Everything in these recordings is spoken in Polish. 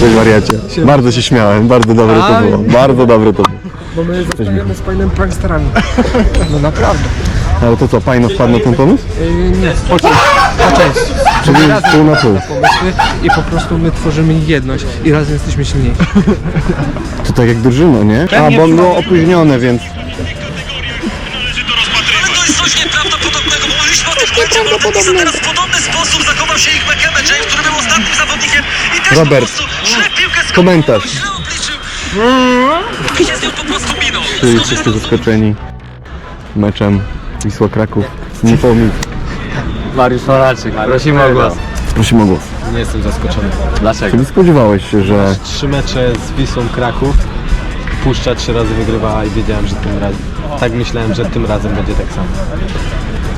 Cześć wariacie. Bardzo się śmiałem, bardzo dobre to było. Bardzo dobre to było. Bo my zostajemy z fajnymi pranksterami. No naprawdę. Ale to co, Pajno wpadł na ten pomysł? Yy, nie, po części. Po części. Czyli pół na pół. Pomysły i po prostu my tworzymy jedność i razem jesteśmy silniejsi. To tak jak drużyno, nie? A, bo on było opóźnione, więc... To jest coś nieprawdopodobnego, bo mówiliśmy o tym błędzie Norwegii, teraz w podobny sposób zachował się ich Bekeme James, który był ostatnim zawodnikiem i też Robert, po prostu komentarz. źle obliczył i się z nią po prostu minął. Czyli wszyscy zaskoczeni meczem Wisła Kraków. Nie pomył. Mariusz Pawlaczyk, prosimy o głos. Prosimy o głos. Nie jestem zaskoczony. Dlaczego? Czyli spodziewałeś się, że Trzy mecze z Wisłą Kraków. Puszcza trzy razy wygrywała i wiedziałem, że tym razem. Tak myślałem, że tym razem będzie tak samo.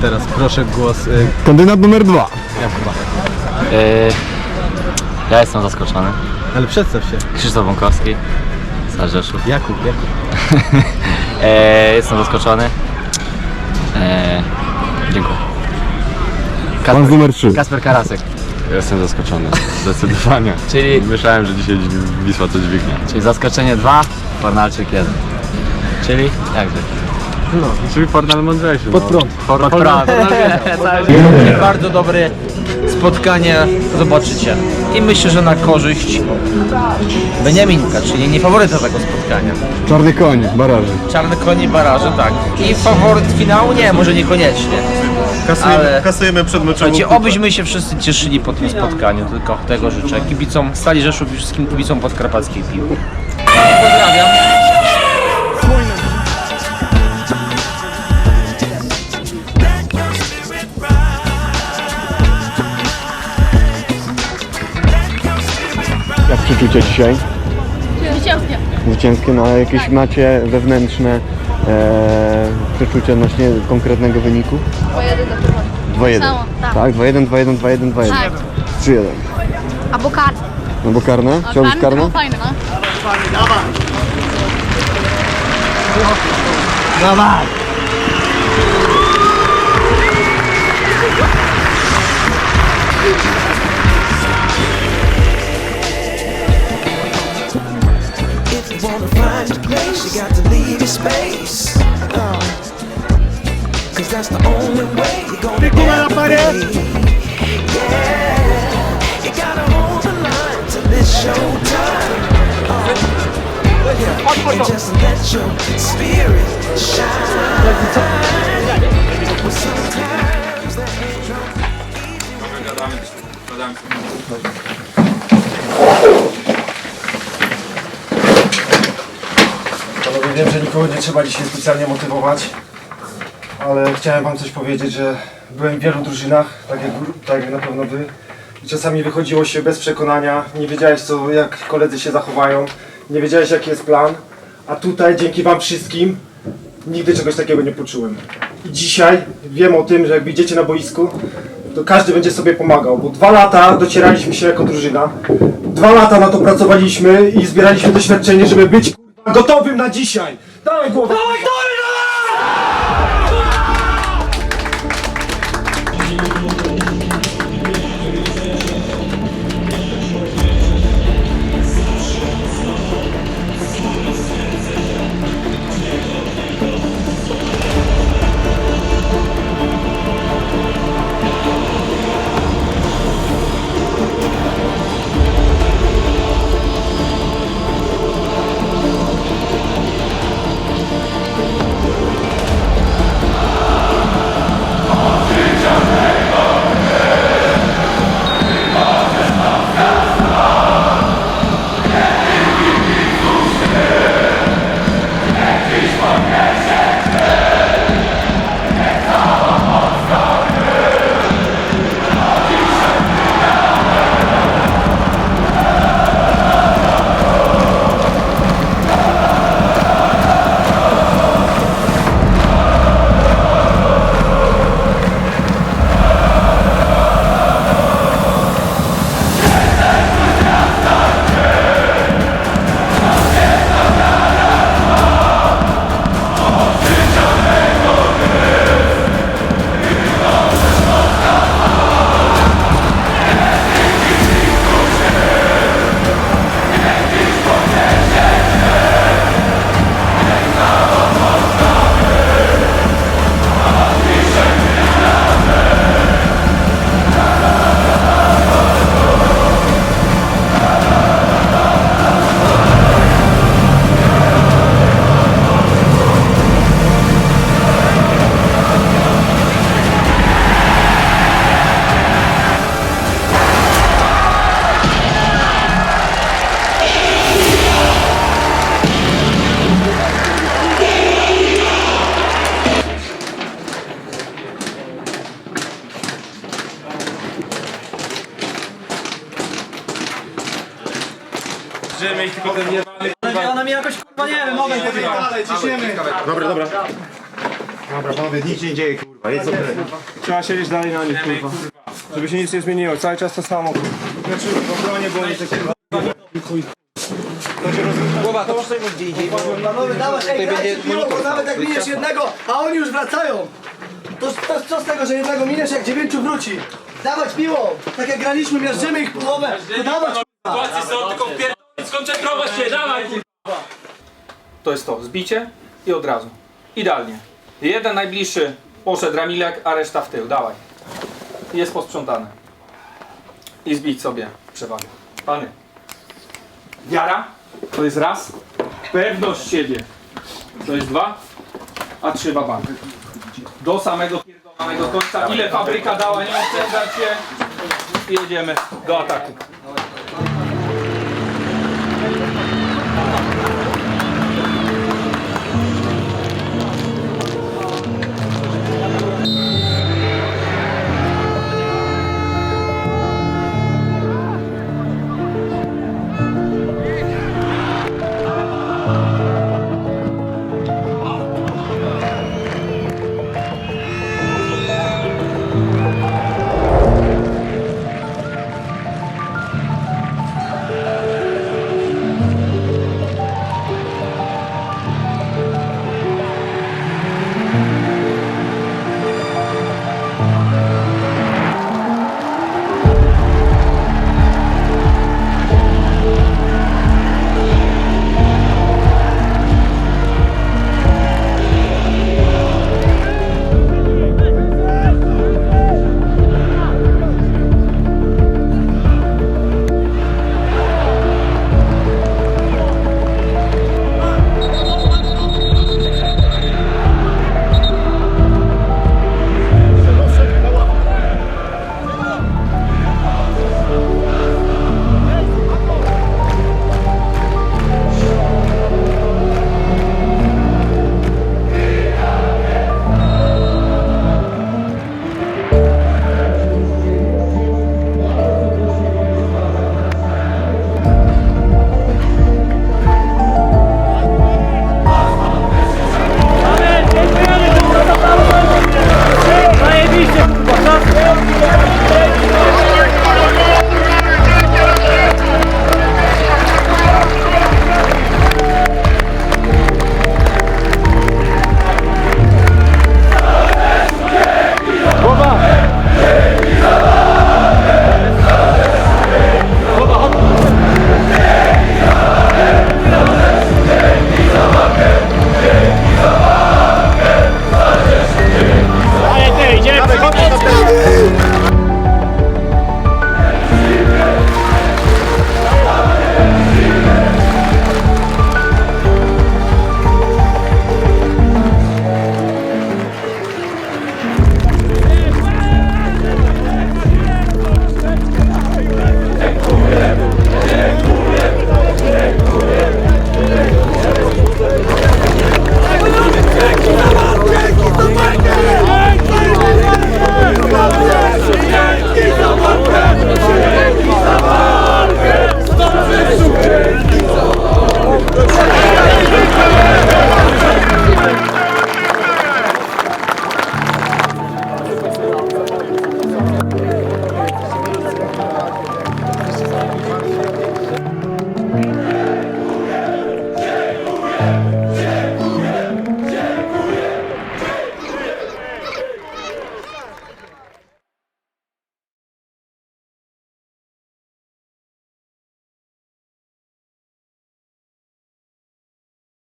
Teraz proszę głos. Y, kandydat numer dwa. Jakuba. Yy, ja jestem zaskoczony. Ale przedstaw się. Krzysztof Bąkowski, z Rzeszów. Jakub, Jakub. Yy, jestem zaskoczony. Yy, dziękuję. Pan z numer trzy. Kasper Karasek. Jestem zaskoczony, zdecydowanie. Czyli, Myślałem, że dzisiaj Wisła coś dźwignie. czyli zaskoczenie 2, Fornalczyk 1. Czyli jakże? Czyli Fornal mądrzejszy. Pod prąd. Pod prąd. bardzo dobre spotkanie zobaczycie. I myślę, że na korzyść Beniaminka, czyli nie faworyta tego spotkania. Czarny koń, baraży. Czarny koń i baraże, tak. I faworyt finału nie, może niekoniecznie. Ale Kasujemy słuchajcie, kupę. obyśmy się wszyscy cieszyli po tym spotkaniu, tylko tego życzę. Kibicom Stali Rzeszów i wszystkim kibicom podkarpackiej piłki. Pozdrawiam. Przeczucie dzisiaj? Zwycięskie. Zwycięskie, no a jakieś macie wewnętrzne e, przeczucie odnośnie konkretnego wyniku? 2-1 do 2-1. Samo, tak. Tak, 2-1, 2-1, 2-1, 2-1. Tak. 3-1. Albo karny. No bo karne? A Chciałbyś karne? był fajny, no. If you Uh, yeah, and just let your spirit shine. Panowie, wiem, że nikogo nie trzeba dzisiaj specjalnie motywować, ale chciałem wam coś powiedzieć, że byłem w wielu drużynach, tak jak, tak jak na pewno wy. I czasami wychodziło się bez przekonania, nie wiedziałeś co, jak koledzy się zachowają, nie wiedziałeś jaki jest plan, a tutaj dzięki wam wszystkim nigdy czegoś takiego nie poczułem. I dzisiaj wiem o tym, że jak wyjdziecie na boisku, to każdy będzie sobie pomagał, bo dwa lata docieraliśmy się jako drużyna, dwa lata na to pracowaliśmy i zbieraliśmy doświadczenie, żeby być gotowym na dzisiaj. Dawaj głowę! Dawaj, dawaj, miażdżymy i tylko ten jebany Ona mi jakoś kurwa nie wiem, mogę Dalej, ciśniemy. Dobra, dobra. Dobra, panowie, nic się nie dzieje, kurwa. Jest dobrze. Trzeba siedzieć dalej na nich, kurwa. Żeby się nic nie zmieniło. Cały czas to samo. Znaczy, w obronie było nic takiego. Głowa, to proszę gdzie indziej, bo Panowie, dawaj, ej, bo nawet jak miniesz jednego, a oni już wracają. To, to co z tego, że jednego miniesz, jak dziewięciu wróci? Dawać piłą! Tak jak graliśmy, miażdżymy ich połowę, to dawać sytuacje są, tylko pierdolić, skoncentrować się, dawaj! To jest to, zbicie i od razu. Idealnie. Jeden najbliższy poszedł Ramilek, a reszta w tył, dawaj. Jest posprzątane. I zbić sobie przewagę. Pany. Wiara to jest raz. Pewność siebie to jest dwa. A trzy babank. Do samego pierdolonego końca. Ile fabryka dała, nie oszczędzać się. Jedziemy do ataku.